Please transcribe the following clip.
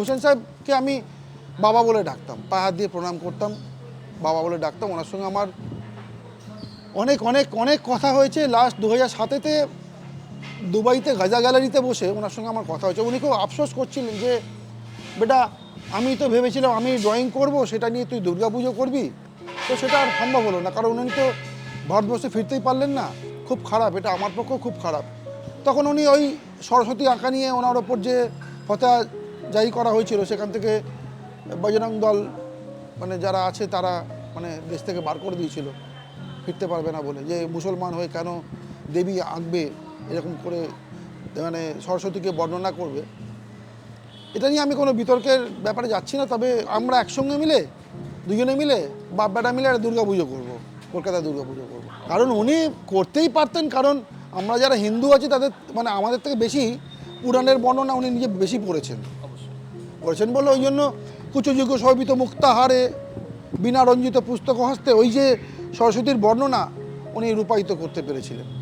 হোসেন সাহেবকে আমি বাবা বলে ডাকতাম, পা হাত দিয়ে প্রণাম করতাম, বাবা বলে ডাকতাম। ওনার সঙ্গে আমার অনেক অনেক অনেক কথা হয়েছে। লাস্ট দু হাজার সাতেতে দুবাইতে গাজা গ্যালারিতে বসে ওনার সঙ্গে আমার কথা হয়েছে। উনি খুব আফসোস করছিলেন যে, বেটা, আমি তো ভেবেছিলাম আমি ড্রয়িং করব, সেটা নিয়ে তুই দুর্গাপুজো করবি? তো সেটা আর সম্ভব হলো না, কারণ উনি তো ভারতবর্ষে ফিরতেই পারলেন না। খুব খারাপ, এটা আমার পক্ষেও খুব খারাপ। তখন উনি ওই সরস্বতী আঁকা নিয়ে ওনার ওপর যে ফতা জারি করা হয়েছিল, সেখান থেকে বজরং দল মানে যারা আছে তারা মানে দেশ থেকে বার করে দিয়েছিল। ফিরতে পারবে না বলে। যে মুসলমান হয়ে কেন দেবী আঁকবে, এরকম করে মানে সরস্বতীকে বর্ণনা করবে, এটা নিয়ে আমি কোনো বিতর্কের ব্যাপারে যাচ্ছি না। তবে আমরা একসঙ্গে মিলে, দুজনে মিলে বাপ বেটা মিলে একটা দুর্গা পুজো করব, কলকাতায় দুর্গা পুজো করব। কারণ উনি করতেই পারতেন, কারণ আমরা যারা হিন্দু আছি, তাদের মানে আমাদের থেকে বেশি পুরাণের বর্ণনা উনি নিজে বেশি পড়েছেন। করেছেন বলে ওই জন্য কুচযোগ্য শোভিত মুক্তাহারে বিনা রঞ্জিত পুস্তক হস্তে ওই যে সরস্বতীর বর্ণনা, উনি রূপায়িত করতে পেরেছিলেন।